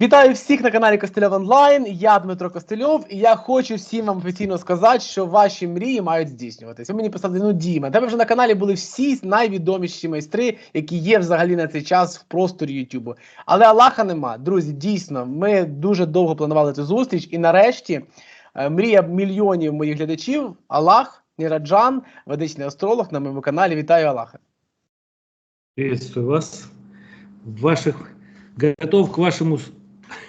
Вітаю всіх на каналі Костельов Онлайн. Я Дмитро Костельов, і я хочу всім вам офіційно сказати, що ваші мрії мають здійснюватися. Ви мені писали, ну Діма, тебе вже на каналі були всі найвідоміші майстри, які є взагалі на цей час в просторі Ютубу. Але Аллаха нема. Друзі, дійсно, ми дуже довго планували цю зустріч, і нарешті е, мрія мільйонів моїх глядачів. Аллах, Ніраджан, ведичний астролог на моєму каналі. Вітаю Аллаха. Приветствую вас. Ваших готов к вашему.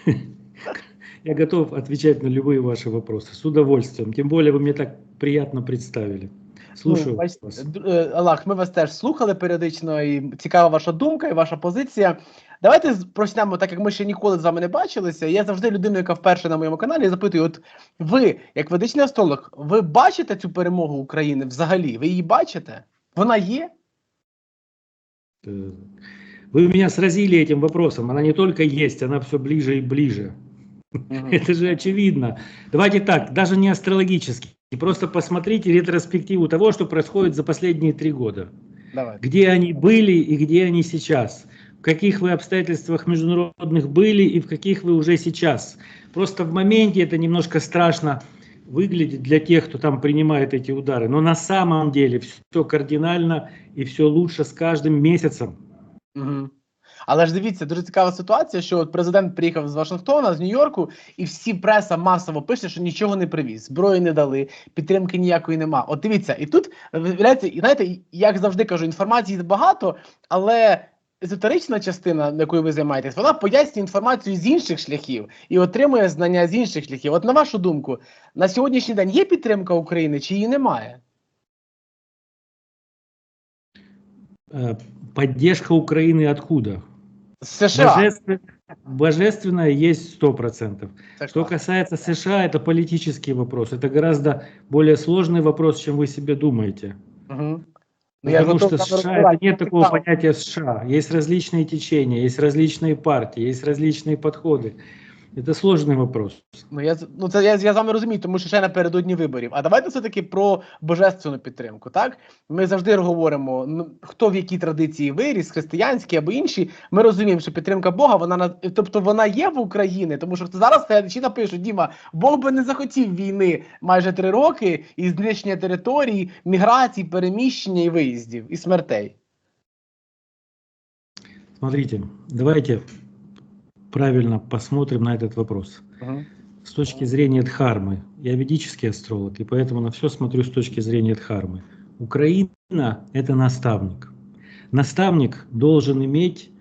с- Я готов отвечать на любые ваши вопросы с удовольствием. Тем более вы мне так приятно представили. Слушаю Ну, бачите, вас. д- е, Аллах, ми вас теж слухали періодично, і цікава ваша думка і ваша позиція. Давайте з- почнемо, так як ми ще ніколи з вами не бачилися. Я завжди людина, яка вперше на моєму каналі, запитую: от ви, як ведичний астролог, ви бачите цю перемогу України взагалі? Ви її бачите? Вона є? Вы меня сразили этим вопросом. Она не только есть, она все ближе и ближе. Это же очевидно. Давайте так, даже не астрологически. Просто посмотрите ретроспективу того, что происходит за последние три года. Давайте. где они были и где они сейчас, в каких вы обстоятельствах международных были и в каких вы уже сейчас. Просто в моменте это немножко страшно выглядит для тех, кто там принимает эти удары, но на самом деле все кардинально и все лучше с каждым месяцем. Угу. Але ж дивіться, дуже цікава ситуація, що от президент приїхав з Вашингтона, з Нью-Йорку, і всі преса масово пише, що нічого не привіз, зброї не дали, підтримки ніякої нема. От дивіться, і тут виявляється, і знаєте, як завжди кажу, інформації багато, але езотерична частина, якою ви займаєтесь, вона пояснює інформацію з інших шляхів і отримує знання з інших шляхів. От на вашу думку, на сьогоднішній день є підтримка України чи її немає? Поддержка Украины откуда? США. Божествен- Божественная есть 100%. Це Что касается США, это политический вопрос. Это гораздо более сложный вопрос, чем вы себе думаете. Угу. Ну, я Потому что США, это нет такого понятия США. Есть различные течения, есть различные партии, есть различные подходы. Это сложный вопрос. Ну я ну це я, я з вами розумію, тому що ще напередодні виборів. А давайте все таки про божественну підтримку. Так ми завжди говоримо, ну хто в якій традиції виріс, християнські або інші. Ми розуміємо, що підтримка Бога, вона на тобто вона є в Україні, тому що зараз глядачі напишуть, Діма, Бог би не захотів війни майже три роки і знищення територій, міграцій, переміщення і виїздів і смертей. Смотрите, давайте правильно посмотрим на этот вопрос. Угу. С точки зрения Дхармы. Я ведический астролог, и поэтому на все смотрю с точки зрения Дхармы. Украина – это наставник. Наставник должен иметь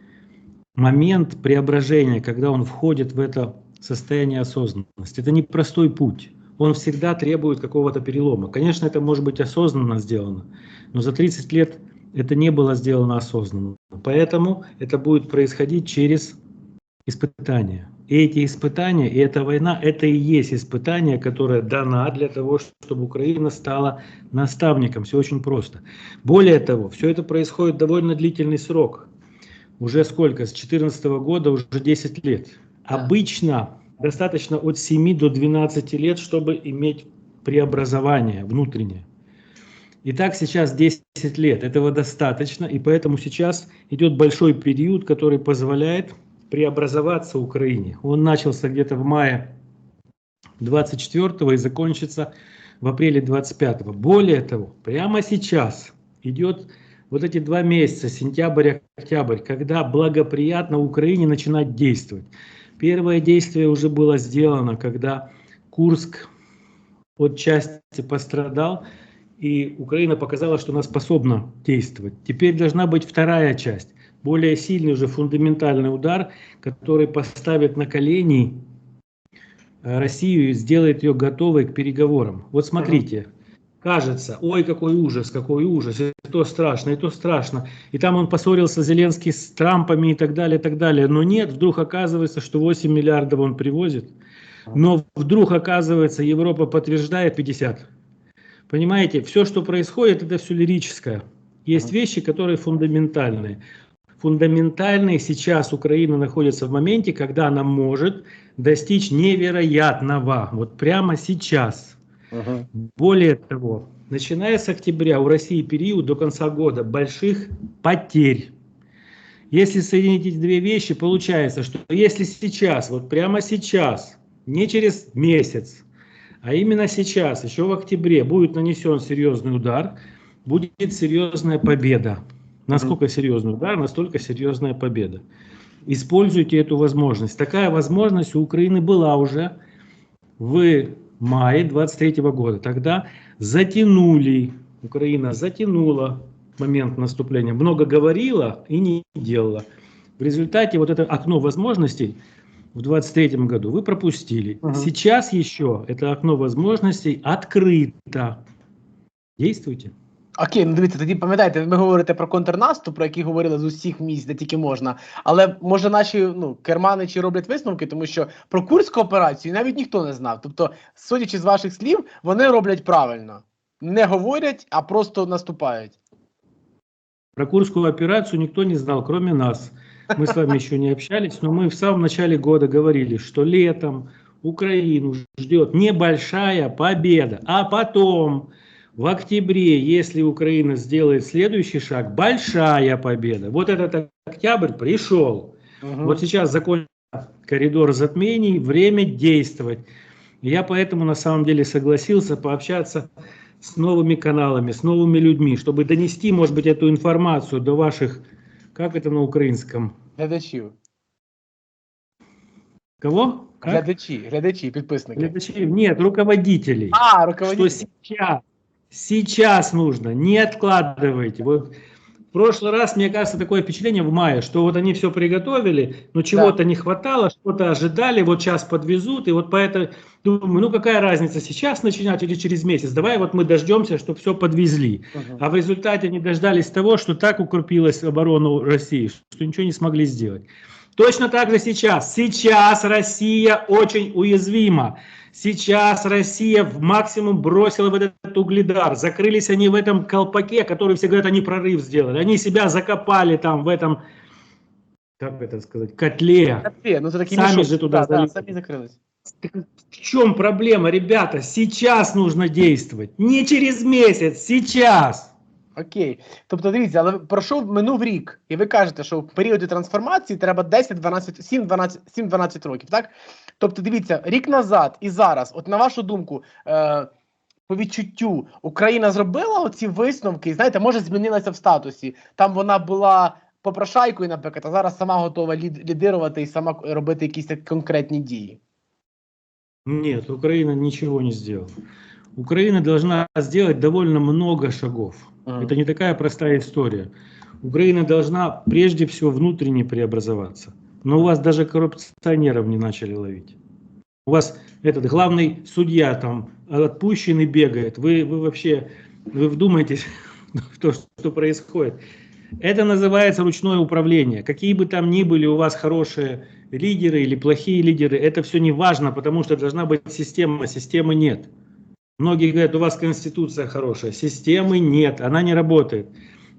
момент преображения, когда он входит в это состояние осознанности. Это непростой путь. Он всегда требует какого-то перелома. Конечно, это может быть осознанно сделано, но за 30 лет это не было сделано осознанно. Поэтому это будет происходить через испытания. И эти испытания, и эта война, это и есть испытание, которое дана для того, чтобы Украина стала наставником. Все очень просто. Более того, все это происходит довольно длительный срок. Уже сколько? С 2014 года уже 10 лет. Да. Обычно достаточно от 7 до 12 лет, чтобы иметь преобразование внутреннее. Итак, сейчас 10 лет. Этого достаточно, и поэтому сейчас идет большой период, который позволяет преобразоваться Украине. Он начался где-то в мае 24 и закончится в апреле 25. Более того, прямо сейчас идет вот эти два месяца, сентябрь, октябрь, когда благоприятно Украине начинать действовать. Первое действие уже было сделано, когда Курск от части пострадал, и Украина показала, что она способна действовать. Теперь должна быть вторая часть, более сильный уже фундаментальный удар, который поставит на колени э, Россию и сделает ее готовой к переговорам. Вот смотрите, кажется, ой, какой ужас, какой ужас, и то страшно, и то страшно. И там он поссорился Зеленский с Трампами и так далее, и так далее. Но нет, вдруг оказывается, что 8 миллиардов он привозит. Но вдруг оказывается, Европа подтверждает 50. Понимаете, все, что происходит, это все лирическое. Есть вещи, которые фундаментальные. Фундаментальные сейчас Украина находится в моменте, когда она может достичь невероятного. Вот прямо сейчас. Угу. Более того, начиная с октября у России период до конца года больших потерь. Если соединить эти две вещи, получается, что если сейчас, вот прямо сейчас, не через месяц, а именно сейчас, еще в октябре, будет нанесен серьезный удар, будет серьезная победа. Насколько серьезный удар, настолько серьезная победа. Используйте эту возможность. Такая возможность у Украины была уже в мае 23 года. Тогда затянули, Украина затянула момент наступления, много говорила и не делала. В результате вот это окно возможностей в 23 году вы пропустили. Ага. Сейчас еще это окно возможностей открыто. Действуйте. Окей, ну дивіться, тоді пам'ятаєте, ви говорите про контрнаступ, про який говорили з усіх місць, де тільки можна. Але може наші ну керманичі роблять висновки, тому що про курську операцію навіть ніхто не знав. Тобто, судячи з ваших слів, вони роблять правильно, не говорять, а просто наступають. Про Курскую операцию никто не знал, кроме нас. Мы с вами еще не общались, но мы в самом начале года говорили, что летом Украину ждет небольшая победа, а потом в октябре, если Украина сделает следующий шаг, большая победа. Вот этот октябрь пришел. Мгм. Вот сейчас закончился коридор затмений, время действовать. И Я поэтому на самом деле согласился пообщаться с новыми каналами, с новыми людьми, чтобы донести, может быть, эту информацию до ваших, как это на украинском? Глядачів. Кого? Как? Глядачі, глядачі, підписники. Глядачей? Нет, руководителей. А, Что руководителі. сейчас, сейчас нужно, не откладывайте. Вот в прошлый раз, мне кажется, такое впечатление в мае, что вот они все приготовили, но чего-то не хватало, что-то ожидали, вот сейчас подвезут, и вот поэтому думаю, ну какая разница, сейчас начинать или через месяц? Давай вот мы дождемся, чтобы все подвезли. Мгм. А в результате они дождались того, что так укрепилась оборону России, что ничего не смогли сделать. Точно так же сейчас. Сейчас Россия очень уязвима. Сейчас Россия в максимум бросила в этот угледар. Закрылись они в этом колпаке, который все говорят, они прорыв сделали. Они себя закопали там в этом, как это сказать, котле. Капі, ну це такий Самі мішок. же туди Да, да, залізли. самі закрились. Так В чем проблема, ребята? Сейчас нужно действовать. Не через месяц, сейчас. Окей. Тобто, дивіться, але пройшов минув рік, і ви кажете, що в періоді трансформації треба 10, 12, 7, 12, років, так? Тобто, дивіться, рік назад і зараз, от на вашу думку, е, по відчуттю, Україна зробила оці висновки, і знаєте, може змінилася в статусі. Там вона була попрошайкою, наприклад, а зараз сама готова лідирувати і сама робити якісь конкретні дії. Нет, Украина ничего не сделала. Украина должна сделать довольно много шагов. Мгм. Это не такая простая история. Украина должна прежде всего внутренне преобразоваться. Но у вас даже коррупционеров не начали ловить. У вас этот главный судья там отпущенный бегает. Вы, вы вообще вы вдумайтесь в то, что происходит. Это называется ручное управление. Какие бы там ни были у вас хорошие лидеры или плохие лидеры, это все не важно, потому что должна быть система, системы нет. Многие говорят, у вас конституция хорошая, системы нет, она не работает.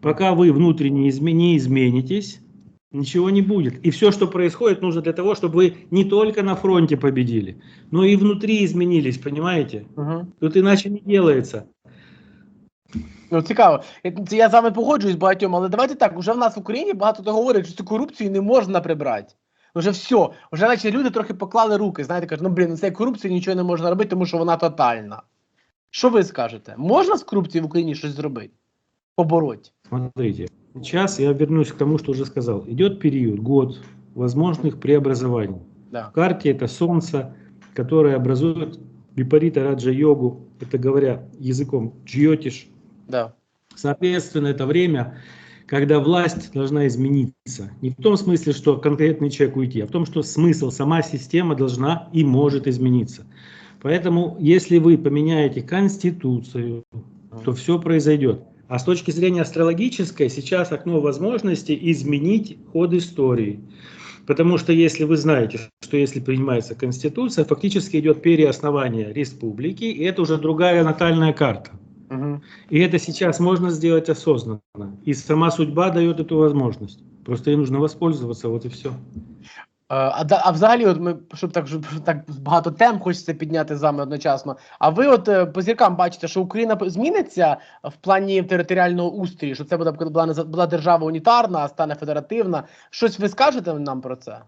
Пока вы внутренне изме- не изменитесь, ничего не будет. И все, что происходит, нужно для того, чтобы вы не только на фронте победили, но и внутри изменились, понимаете? Угу. Тут иначе не делается. Ну, цікаво. Я- це Я з вами погоджуюсь з багатьом, але давайте так, уже в нас в Україні багато хто говорить, що цю корупцію не можна прибрати. Вже все, вже наче люди трохи поклали руки. Знаєте, кажуть, ну блін, ну це корупція нічого не можна робити, тому що вона тотальна. Що ви скажете? Можна з корупцією в Україні щось зробити? Побороть? Смотрите, сейчас я вернусь к тому, что уже сказал. Идет период, год возможных преобразований. Да. В карте это Солнце, которое образует випарита раджа-йогу, это говоря языком джьотиш. Да. Соответственно, это время, когда власть должна измениться. Не в том смысле, что конкретный человек уйти, а в том, что смысл, сама система должна и может измениться. Поэтому, если вы поменяете конституцию, то все произойдет. А с точки зрения астрологической, сейчас окно возможности изменить ход истории. Потому что если вы знаете, что если принимается Конституция, фактически идет переоснование республики, и это уже другая натальная карта. Угу. И это сейчас можно сделать осознанно. И сама судьба дает эту возможность. Просто ей нужно воспользоваться, вот и все. А, да- а взагалі, от ми, щоб так, щоб так багато тем хочеться підняти з вами одночасно. А ви от е, по зіркам бачите, що Україна зміниться в плані територіального устрою, що це буде була, була держава унітарна, а стане федеративна. Щось ви скажете нам про це?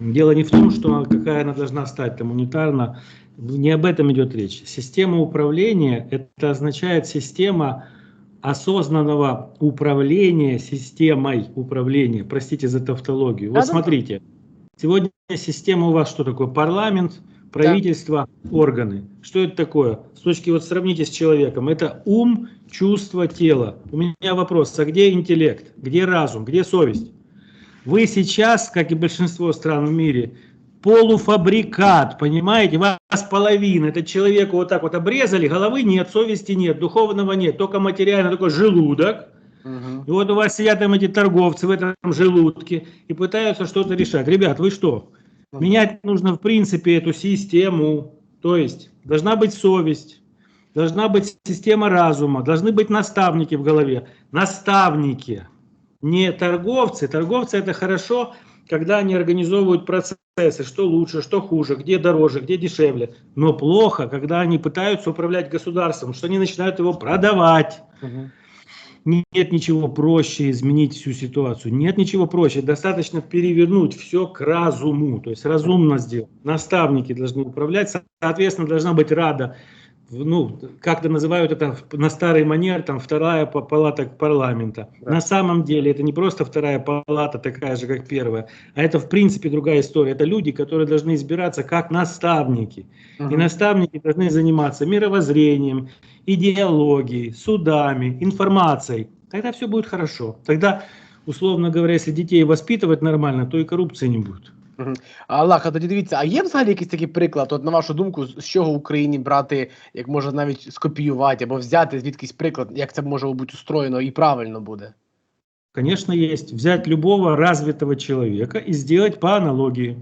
Дело не в том, что она- какая она должна стать там унитарно, не об этом идет речь. Система управления – это означает система осознанного управления системой управления. Простите за тавтологию. Вот Да-да-да. смотрите, сегодня система у вас что такое? Парламент, правительство, органы. Что это такое? С точки вот сравните с человеком. Это ум, чувство, тело. У меня вопрос, а где интеллект? Где разум? Где совесть? Вы сейчас, как и большинство стран в мире, полуфабрикат, понимаете? Вас половина. Это человеку вот так вот обрезали, головы нет, совести нет, духовного нет, только материально, только желудок. Угу. И вот у вас сидят там эти торговцы в этом желудке и пытаются что-то решать. Ребят, вы что? Менять нужно в принципе эту систему. То есть должна быть совесть, должна быть система разума, должны быть наставники в голове. Наставники, не торговцы. Торговцы это хорошо, когда они организовывают процессы, что лучше, что хуже, где дороже, где дешевле. Но плохо, когда они пытаются управлять государством, что они начинают его продавать. Угу. Нет ничего проще изменить всю ситуацию. Нет ничего проще. Достаточно перевернуть все к разуму. То есть разумно сделать. Наставники должны управлять. Соответственно, должна быть рада. Ну, как-то называют это на старый манер, там вторая па- палата парламента. Да. На самом деле это не просто вторая палата, такая же, как первая, а это в принципе другая история. Это люди, которые должны избираться как наставники. И наставники должны заниматься мировоззрением, идеологией, судами, информацией. Тогда все будет хорошо. Тогда, условно говоря, если детей воспитывать нормально, то и коррупции не будет. Аллах, а тоді дивіться, а є взагалі якийсь такий приклад, от на вашу думку, з з чого Україні брати, як може навіть скопіювати або взяти звідкись приклад, як це може бути устроєно і правильно буде? Конечно, есть. Взять любого развитого человека и сделать по аналогии.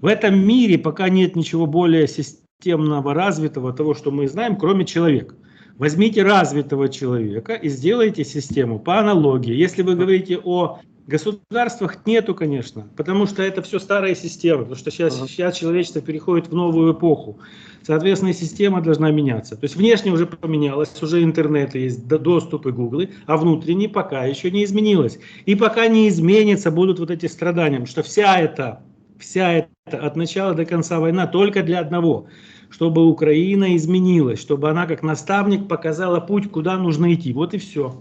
В этом мире пока нет ничего более системного, развитого, того, что мы знаем, кроме человека. Возьмите развитого человека и сделайте систему по аналогии. Если вы говорите о государствах, нету, конечно, потому что это все старая система, потому что сейчас, Ага. сейчас человечество переходит в новую эпоху. Соответственно, система должна меняться. То есть внешне уже поменялось, уже интернеты есть, до- доступы гуглы, а внутренне пока еще не изменилось. И пока не изменится, будут вот эти страдания, потому что вся эта, вся эта от начала до конца война только для одного, чтобы Украина изменилась, чтобы она как наставник показала путь, куда нужно идти. Вот и все.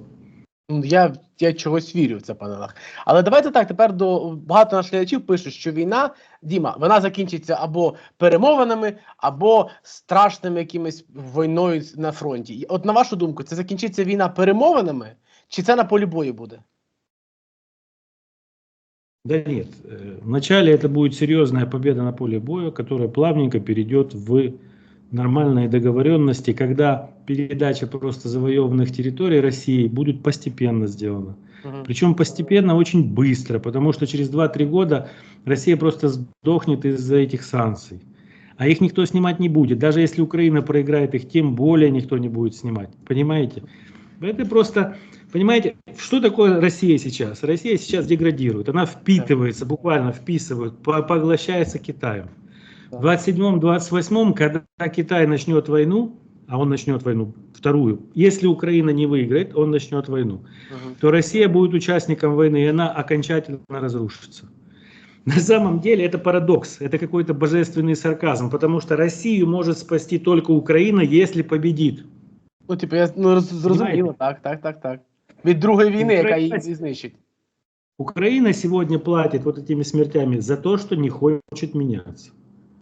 Ну, Я, я чогось вірю в це, пане Лах. Але давайте так, тепер до багато наших глядачів пишуть, що війна, Діма, вона закінчиться або перемовинами, або страшними якимись війною на фронті. От на вашу думку, це закінчиться війна перемовинами, чи це на полі бою буде? Да нет, э, вначале это будет серьезная победа на поле боя, которая плавненько перейдет в нормальные договоренности, когда передача просто завоеванных территорий России будет постепенно сделана. Мгм. Причем постепенно, очень быстро, потому что через 2-3 года Россия просто сдохнет из-за этих санкций. А их никто снимать не будет. Даже если Украина проиграет их, тем более никто не будет снимать. Понимаете? Это просто, понимаете, что такое Россия сейчас? Россия сейчас деградирует. Она впитывается, буквально вписывает, по- поглощается Китаем. В 27-28, когда Китай начнет войну, а он начнет войну вторую, если Украина не выиграет, он начнет войну Мгм. то Россия будет участником войны, и она окончательно разрушится. На самом деле это парадокс, это какой-то божественный сарказм, потому что Россию может спасти только Украина, если победит. Ну, типу, я ну, роз- зрозуміло, так, так, так, так. Від другої війни, яка її Україна- і знищить. Украина сегодня платит вот этими смертями за то, что не хочет меняться.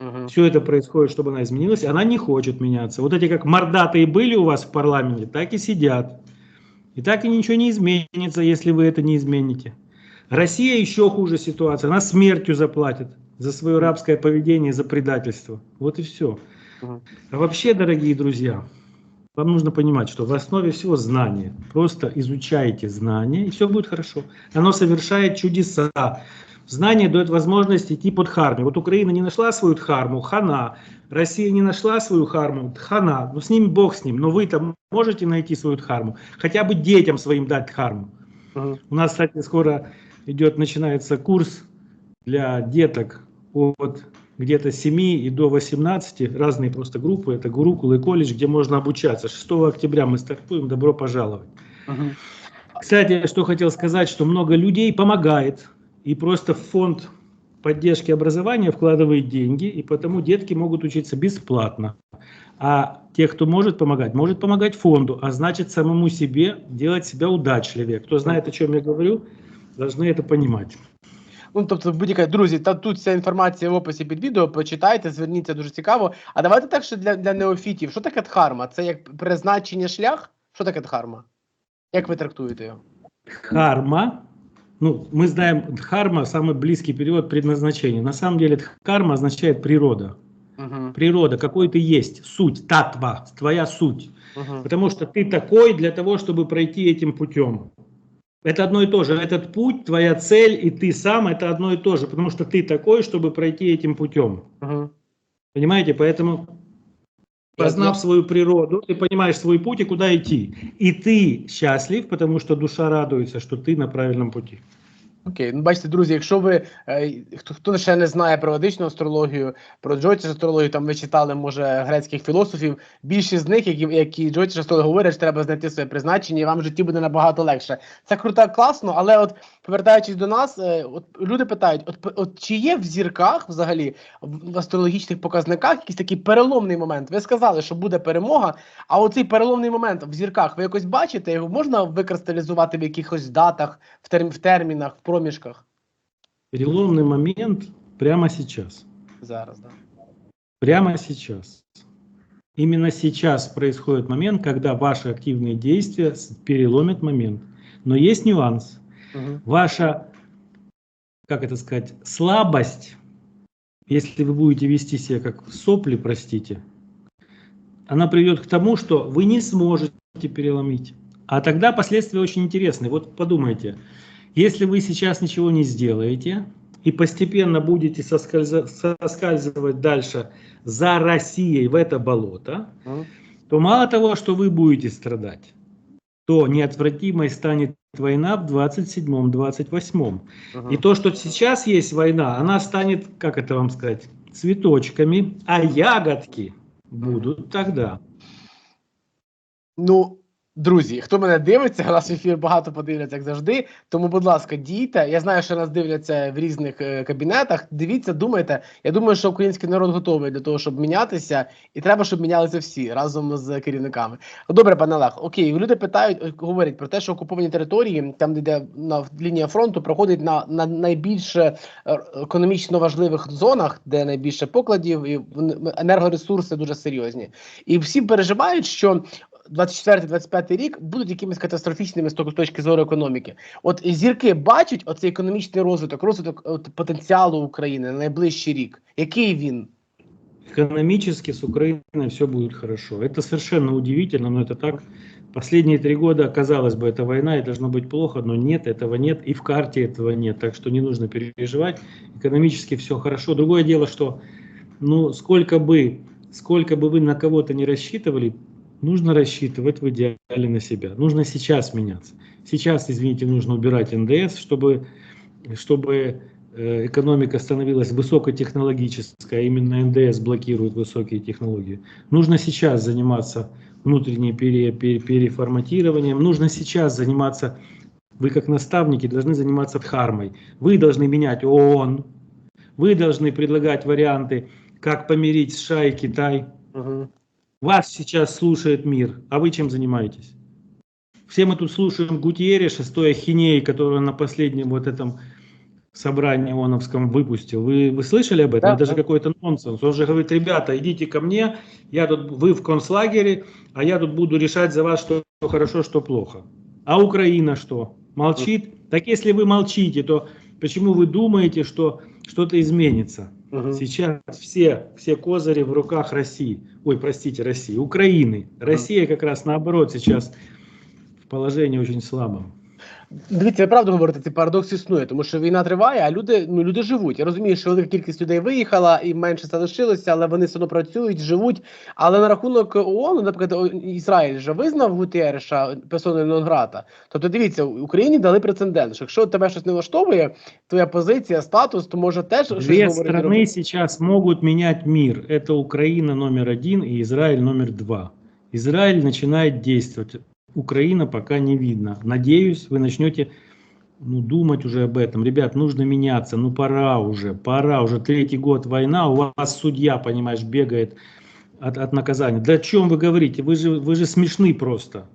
Мгм. Все это происходит, чтобы она изменилась, она не хочет меняться. Вот эти как мордатые были у вас в парламенте, так и сидят. И так и ничего не изменится, если вы это не измените. Россия еще хуже ситуация, она смертью заплатит за свое рабское поведение, за предательство. Вот и все. А вообще, дорогие друзья, вам нужно понимать, что в основе всего знание. Просто изучайте знание, и все будет хорошо. Оно совершает чудеса. Знание дает возможность идти под харму. Вот Украина не нашла свою харму, хана. Россия не нашла свою харму, хана. Ну с ним Бог с ним. Но вы там можете найти свою харму. Хотя бы детям своим дать харму. Мгм. У нас, кстати, скоро идет, начинается курс для деток от где-то 7 и до 18, разные просто группы, это Гурукул и колледж, где можно обучаться. 6 октября мы стартуем, добро пожаловать. Мгм. Кстати, что хотел сказать, что много людей помогает, и просто в фонд поддержки образования вкладывает деньги, и потому детки могут учиться бесплатно. А те, кто может помогать, может помогать фонду, а значит самому себе делать себя удачливее. Кто знает, о чем я говорю, должны это понимать. Ну, тобто, будь-яка, друзі, та тут вся інформація в описі під відео, почитайте, зверніться, дуже цікаво. А давайте так, що для, для неофітів, що таке дхарма? Це як призначення шлях? Що таке дхарма? Як ви трактуєте його? Дхарма, ну, мы знаем, дхарма, самый близкий перевод предназначения. На самом деле дхарма означает природа. Угу. Природа, какой ты есть, суть, татва, твоя суть. Угу. Потому что ты такой для того, чтобы пройти этим путем. Это одно и то же. Этот путь, твоя цель и ты сам, это одно и то же. Потому что ты такой, чтобы пройти этим путем. Угу. Понимаете? Поэтому, познав свою природу, ты понимаешь свой путь и куда идти. И ты счастлив, потому что душа радуется, что ты на правильном пути. Окей, ну бачите, друзі, якщо ви е, хто, хто ще не знає про ведичну астрологію, про джотіш астрологію, там ви читали, може, грецьких філософів. Більшість з них, які, які джотіш астрологи говорять, треба знайти своє призначення, і вам в житті буде набагато легше. Це круто, класно, але от повертаючись до нас, е, от люди питають: от, от чи є в зірках взагалі в астрологічних показниках якийсь такий переломний момент? Ви сказали, що буде перемога, а оцей переломний момент в зірках ви якось бачите? Його можна викристалізувати в якихось датах, в термінах, в проміжках? Переломный момент прямо сейчас. Зараз, да. Прямо сейчас. Именно сейчас происходит момент, когда ваши активные действия переломят момент. Но есть нюанс. Угу. Ваша, как это сказать, слабость, если вы будете вести себя как сопли, простите, она приведет к тому, что вы не сможете переломить. А тогда последствия очень интересны. Вот подумайте, если вы сейчас ничего не сделаете и постепенно будете соскальзывать дальше за Россией в это болото, то мало того, что вы будете страдать, то неотвратимой станет война в 27-28. И то, что сейчас есть война, она станет, как это вам сказать, цветочками, а ягодки будут тогда. Ну, друзі, хто мене дивиться, нас ефір багато подивляться, як завжди. Тому, будь ласка, дійте. Я знаю, що нас дивляться в різних е, кабінетах. Дивіться, думайте. Я думаю, що український народ готовий для того, щоб мінятися, і треба, щоб мінялися всі разом з керівниками. Добре, пане Олег, окей, люди питають, е, говорять про те, що окуповані території, там де йде на лінія фронту, проходить на, на найбільш е, економічно важливих зонах, де найбільше покладів, і енергоресурси дуже серйозні. І всі переживають, що 24-25 рік будуть якимись катастрофічними з ток- точки зору економіки. От зірки бачать оцей економічний розвиток, розвиток от, потенціалу України на найближчий рік. Який він? Экономически с Украиной все будет хорошо. Это совершенно удивительно, но это так. Последние три года, казалось бы, это война и должно быть плохо, но нет, этого нет, и в карте этого нет, так что не нужно переживать. Экономически все хорошо. Другое дело, что ну, сколько бы, сколько бы вы на кого-то не рассчитывали, нужно рассчитывать в идеале на себя. Нужно сейчас меняться. Сейчас, извините, нужно убирать НДС, чтобы, чтобы э, экономика становилась высокотехнологической, а именно НДС блокирует высокие технологии. Нужно сейчас заниматься внутренним пере- пере- переформатированием, нужно сейчас заниматься, вы как наставники должны заниматься дхармой, вы должны менять ООН, вы должны предлагать варианты, как помирить США и Китай. Угу. Вас сейчас слушает мир, а вы чем занимаетесь? Все мы тут слушаем Гутьереша с той ахинеей, которую на последнем вот этом собрании ООНовском выпустил. Вы, вы слышали об этом? Да, Это же да. какой-то нонсенс. Он же говорит, ребята, идите ко мне, я тут, вы в концлагере, а я тут буду решать за вас, что хорошо, что плохо. А Украина что? Молчит? Так если вы молчите, то почему вы думаете, что что-то изменится? Угу. Сейчас все, все козыри в руках России. Ой, простите, России, Украины. Россия как раз наоборот сейчас в положении очень слабом. Дивіться, ви правду говорите, цей парадокс існує, тому що війна триває, а люди, ну, люди живуть. Я розумію, що велика кількість людей виїхала і менше залишилося, але вони все одно працюють, живуть. Але на рахунок ООН, наприклад, Ізраїль же визнав Гутерреша персоною нон-грата. Тобто, дивіться, Україні дали прецедент, що якщо тебе щось не влаштовує, твоя позиція, статус, то може теж щось говорити. страны сейчас могут менять мир. Это Украина номер один и Израиль номер два. Израиль начинает действовать. Украина пока не видно. Надеюсь, вы начнете ну, думать уже об этом. Ребят, нужно меняться. Ну пора уже, пора. Уже третий год война. У вас судья, понимаешь, бегает от, от наказания. Да о чем вы говорите? Вы же, вы же смешны просто.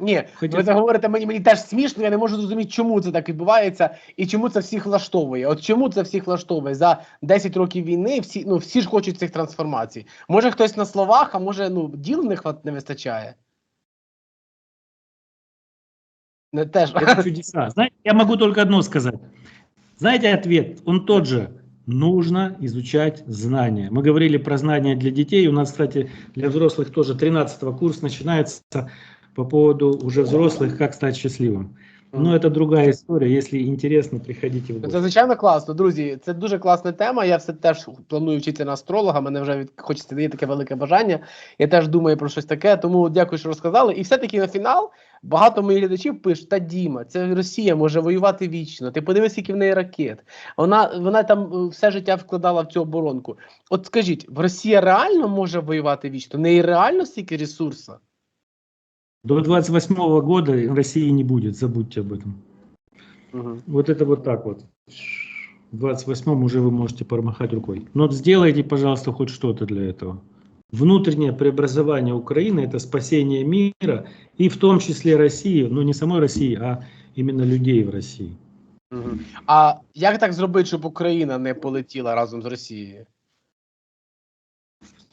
Ні, Хоча- ви це говорите, мені мені теж смішно, я не можу зрозуміти, чому це так відбувається і чому це всіх влаштовує. От чому це всіх влаштовує? За 10 років війни всі, ну, всі ж хочуть цих трансформацій. Може хтось на словах, а може ну, діл не, хват, не вистачає. Не теж. Это чудеса. Знаете, я могу только одно сказать. Знаете ответ? Он тот же. Нужно изучать знания. Мы говорили про знания для детей. У нас, кстати, для взрослых тоже 13 курс начинается по поводу уже взрослых, как стать счастливым. Но это другая история. Если интересно, приходите в Це гости. звичайно класно, друзі. Це дуже класна тема. Я все теж планую вчитися на астролога. Мене вже від хочеться дає таке велике бажання. Я теж думаю про щось таке. Тому дякую, що розказали. І все-таки на фінал багато моїх глядачів пишуть: та Діма, це Росія може воювати вічно. Ти подивись, скільки в неї ракет. Вона вона там е, все життя вкладала в цю оборонку. От скажіть, Росія реально може воювати вічно? В неї реально стільки ресурсу? До 28 года России не будет, забудьте об этом. Угу. Вот это вот так вот. В 28-м уже вы можете промахать рукой. Но сделайте, пожалуйста, хоть что-то для этого. Внутреннее преобразование Украины – это спасение мира, и в том числе России, но не самой России, а именно людей в России. Угу. А як так зробити, щоб Україна не полетіла разом з Росією?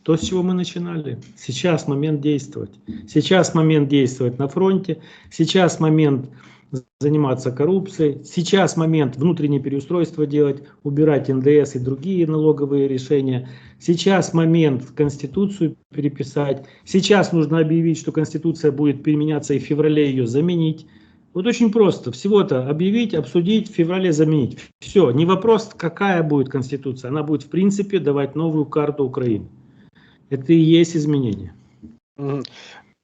То, с чего мы начинали. Сейчас момент действовать. Сейчас момент действовать на фронте. Сейчас момент заниматься коррупцией. Сейчас момент внутреннее переустройство делать, убирать НДС и другие налоговые решения. Сейчас момент Конституцию переписать. Сейчас нужно объявить, что Конституция будет применяться и в феврале ее заменить. Вот очень просто. Всего-то объявить, обсудить, в феврале заменить. Все. Не вопрос, какая будет Конституция. Она будет, в принципе, давать новую карту Украины. Это и есть изменение.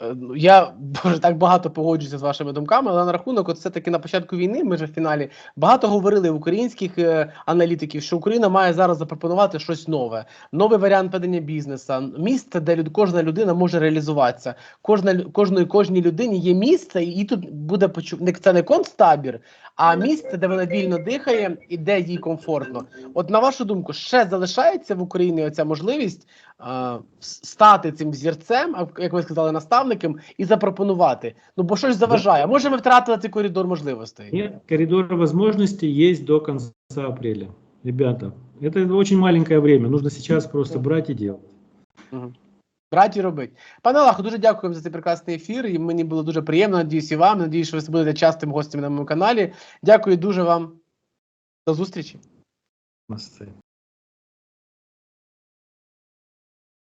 Е, ну, Я боже так багато погоджуюся з вашими думками, але на рахунок, от все-таки на початку війни, ми ж в фіналі багато говорили українських е, аналітиків, що Україна має зараз запропонувати щось нове, новий варіант ведення бізнесу, місце, де люд, кожна людина може реалізуватися. Кожна кожної кожній людині є місце, і тут буде почу... не це не концтабір, а місце, де вона вільно дихає і де їй комфортно. От на вашу думку, ще залишається в Україні оця можливість стати цим зірцем, як ви сказали, наставником, і запропонувати. Ну бо щось заважає. Може, ми втратили цей коридор можливостей. Нет, коридор возможностей есть до конца апреля. Ребята, это очень маленькое время. Нужно сейчас просто брать и делать. Брать і робить. Пане Аллаху, дуже дякую за цей прекрасний ефір. І мені було дуже приємно. Надіюсь, і вам. Надіюсь, що ви будете частим гостем на моєму каналі. Дякую дуже вам. До зустрічі. На сцене.